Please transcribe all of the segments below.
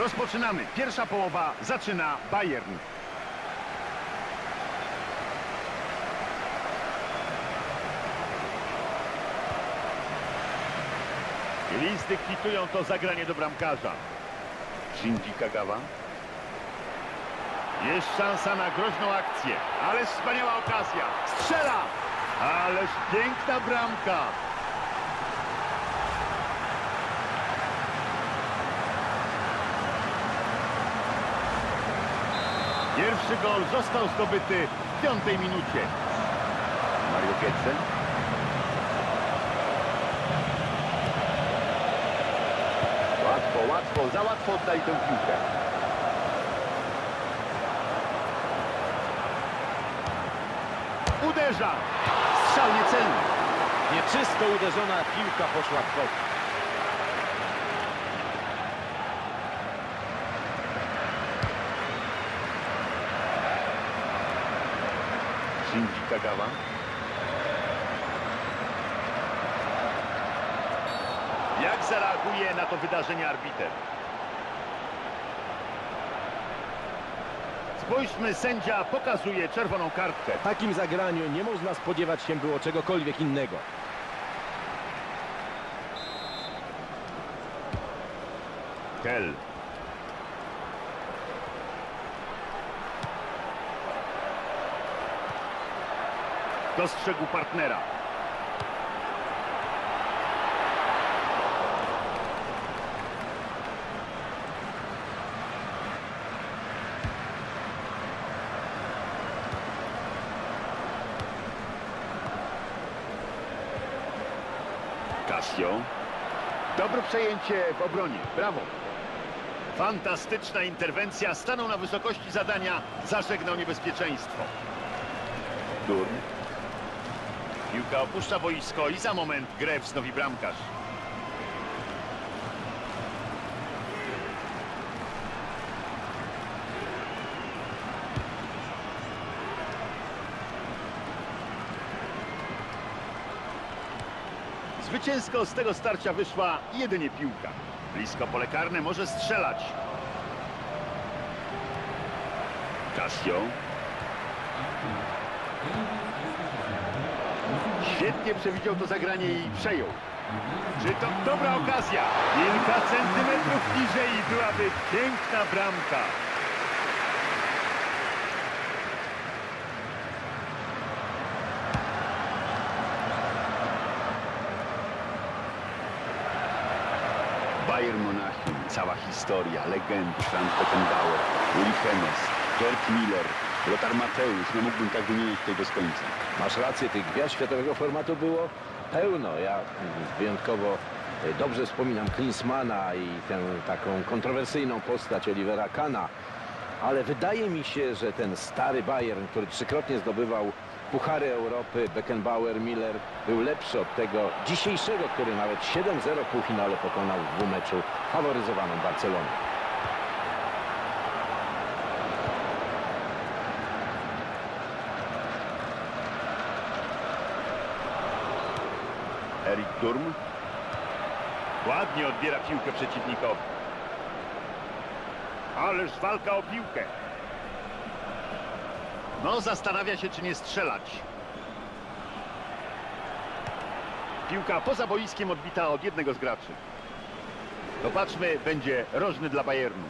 Rozpoczynamy. Pierwsza połowa zaczyna Bayern. Listy kwitują to zagranie do bramkarza. Shinji Kagawa. Jest szansa na groźną akcję. Ależ wspaniała okazja. Strzela! Ależ piękna bramka. Pierwszy gol został zdobyty w piątej minucie. Mario Götze. Łatwo, łatwo, za łatwo oddali tę piłkę. Uderza! Strzał niecelny. Nieczysto uderzona piłka poszła w kot. Shinji Kagawa. Jak zareaguje na to wydarzenie arbiter? Spójrzmy, sędzia pokazuje czerwoną kartkę. W takim zagraniu nie można spodziewać się było czegokolwiek innego. Kell. Dostrzegł partnera. Casio. Dobre przejęcie w obronie. Brawo. Fantastyczna interwencja. Stanął na wysokości zadania. Zażegnał niebezpieczeństwo. Durn. Piłka opuszcza boisko i za moment grę wznowi bramkarz. Zwycięsko z tego starcia wyszła jedynie piłka. Blisko pole karne może strzelać. Casio. Świetnie przewidział to zagranie i przejął. Czy to dobra okazja? Kilka centymetrów niżej byłaby piękna bramka. Bayern Monachium, cała historia, legendy, Franz Beckenbauer, Uli Hennes, Gerd Miller, Lothar Mateusz, no mógłbym tak wymienić tutaj bez końca. Masz rację, tych gwiazd światowego formatu było pełno. Ja wyjątkowo e, dobrze wspominam Klinsmana i tę taką kontrowersyjną postać Olivera Kana. Ale wydaje mi się, że ten stary Bayern, który trzykrotnie zdobywał Puchary Europy, Beckenbauer, Miller, był lepszy od tego dzisiejszego, który nawet 7-0 w półfinale pokonał w dwumeczu faworyzowaną Barcelonę. Erik Durm. Ładnie odbiera piłkę przeciwnikowi. Ależ walka o piłkę. No, zastanawia się, czy nie strzelać. Piłka poza boiskiem odbita od jednego z graczy. Popatrzmy, będzie rożny dla Bayernu.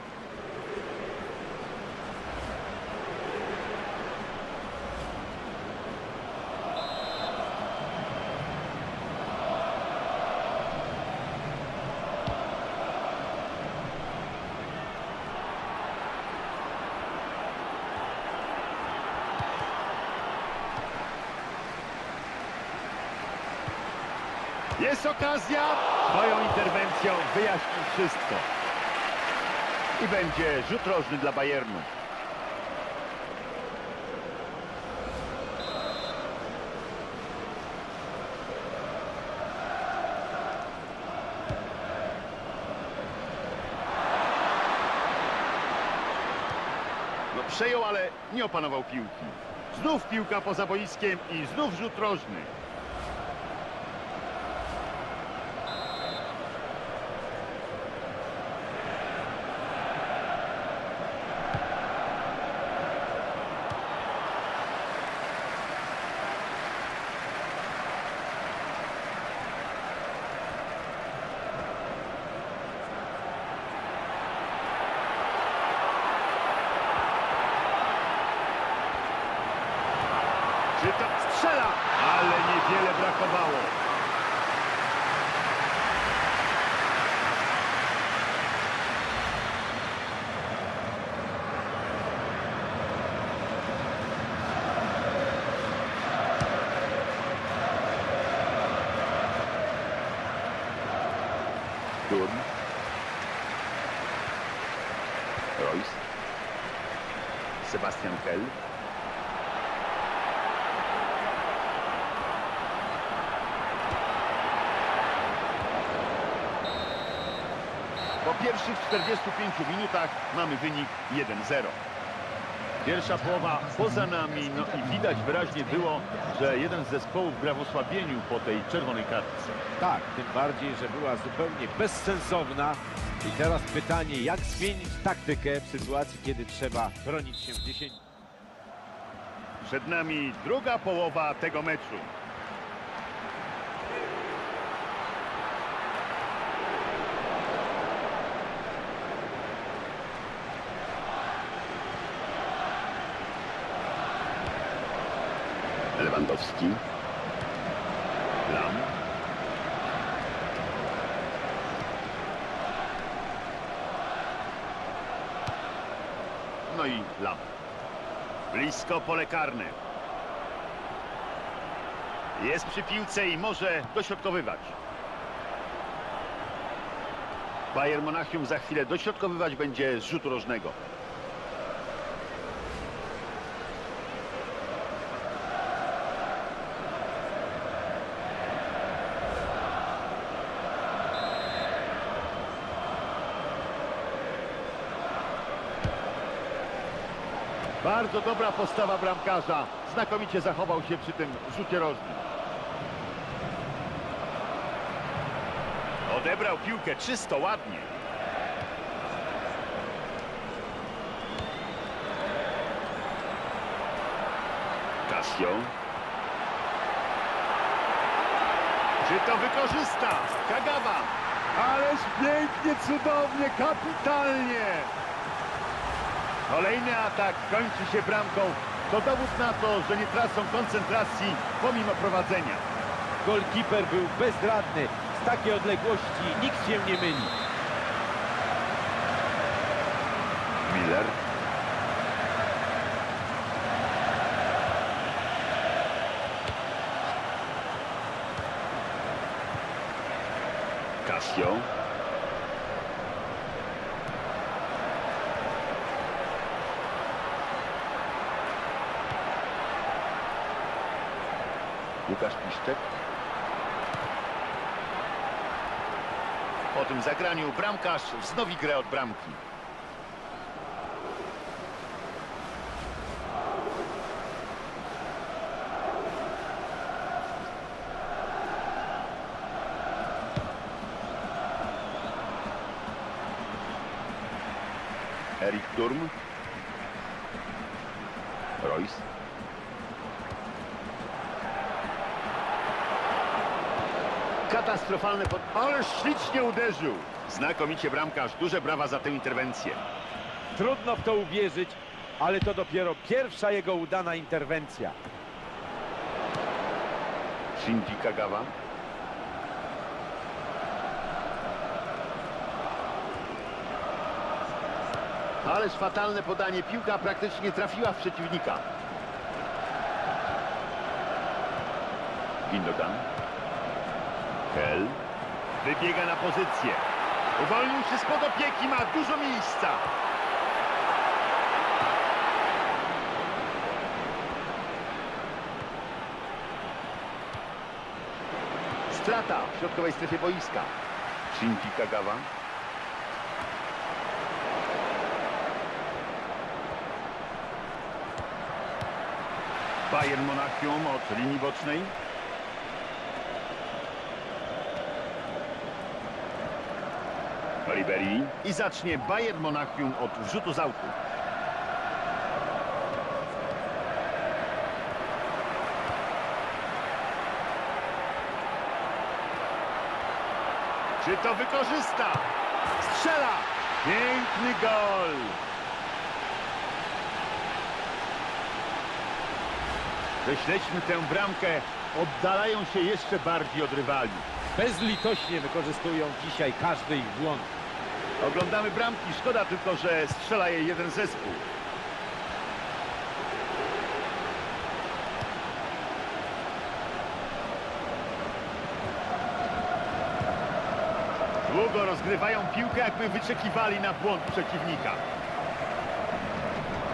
Jest okazja. Swoją interwencją wyjaśnił wszystko. I będzie rzut rożny dla Bayernu. No przejął, ale nie opanował piłki. Znów piłka poza boiskiem i znów rzut rożny. Durm. Royce. Sebastian Kell. Po pierwszych 45 minutach mamy wynik 1-0. Pierwsza połowa poza nami, no i widać wyraźnie było, że jeden z zespołów gra w osłabieniu po tej czerwonej kartce. Tak, tym bardziej, że była zupełnie bezsensowna. I teraz pytanie, jak zmienić taktykę w sytuacji, kiedy trzeba bronić się w 10. Przed nami druga połowa tego meczu. Lewandowski. Lam. No i Lam. Blisko pole karne. Jest przy piłce i może dośrodkowywać. Bayern Monachium za chwilę dośrodkowywać będzie z rzutu rożnego. Bardzo dobra postawa bramkarza. Znakomicie zachował się przy tym rzucie rożnym. Odebrał piłkę czysto, ładnie. Casio. Czy to wykorzysta? Kagawa. Ależ pięknie, cudownie, kapitalnie. Kolejny atak kończy się bramką. To dowód na to, że nie tracą koncentracji pomimo prowadzenia. Golkiper był bezradny. Z takiej odległości nikt się nie myli. Miller. Casio. Łukasz Piszczek. Po tym zagraniu bramkarz wznowi grę od bramki. Erik Turm. Royce. Katastrofalne pod... Ale ślicznie uderzył. Znakomicie bramkarz. Duże brawa za tę interwencję. Trudno w to uwierzyć, ale to dopiero pierwsza jego udana interwencja. Shinji Kagawa. Ależ fatalne podanie. Piłka praktycznie trafiła w przeciwnika. Gindogan. Hell. Wybiega na pozycję. Uwolnił się spod opieki. Ma dużo miejsca. Strata w środkowej strefie boiska. Shinji Kagawa. Bayern Monachium od linii bocznej. Ribery. I zacznie Bayern Monachium od rzutu z autu. Czy to wykorzysta? Strzela! Piękny gol! Ześledźmy tę bramkę. Oddalają się jeszcze bardziej od rywali. Bezlitośnie wykorzystują dzisiaj każdy ich błąd. Oglądamy bramki. Szkoda tylko, że strzela je jeden zespół. Długo rozgrywają piłkę, jakby wyczekiwali na błąd przeciwnika.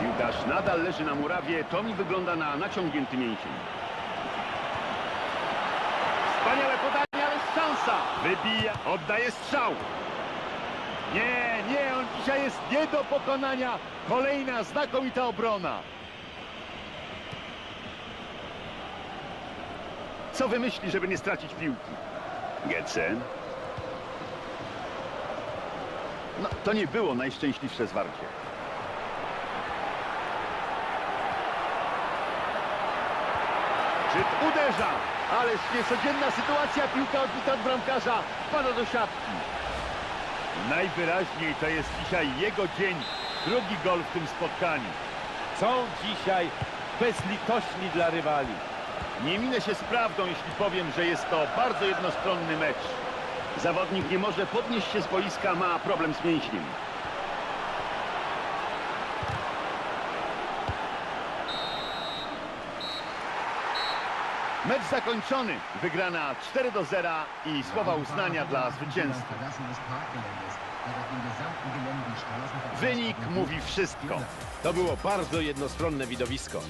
Piłkarz nadal leży na murawie, to mi wygląda na naciągnięty mięsień. Wspaniałe podanie, ale szansa! Wybija, oddaje strzał. Nie, nie, on dzisiaj jest nie do pokonania. Kolejna znakomita obrona. Co wymyśli, żeby nie stracić piłki? Getsen. No, to nie było najszczęśliwsze zwarcie. Czyt uderza, ależ niecodzienna sytuacja, piłka odbita od bramkarza, wpada do siatki. Najwyraźniej to jest dzisiaj jego dzień, drugi gol w tym spotkaniu. Są dzisiaj bezlitośni dla rywali. Nie minę się z prawdą, jeśli powiem, że jest to bardzo jednostronny mecz. Zawodnik nie może podnieść się z boiska, ma problem z mięśniem. Mecz zakończony. Wygrana 4 do 0 i słowa uznania dla zwycięzcy. Wynik mówi wszystko. To było bardzo jednostronne widowisko.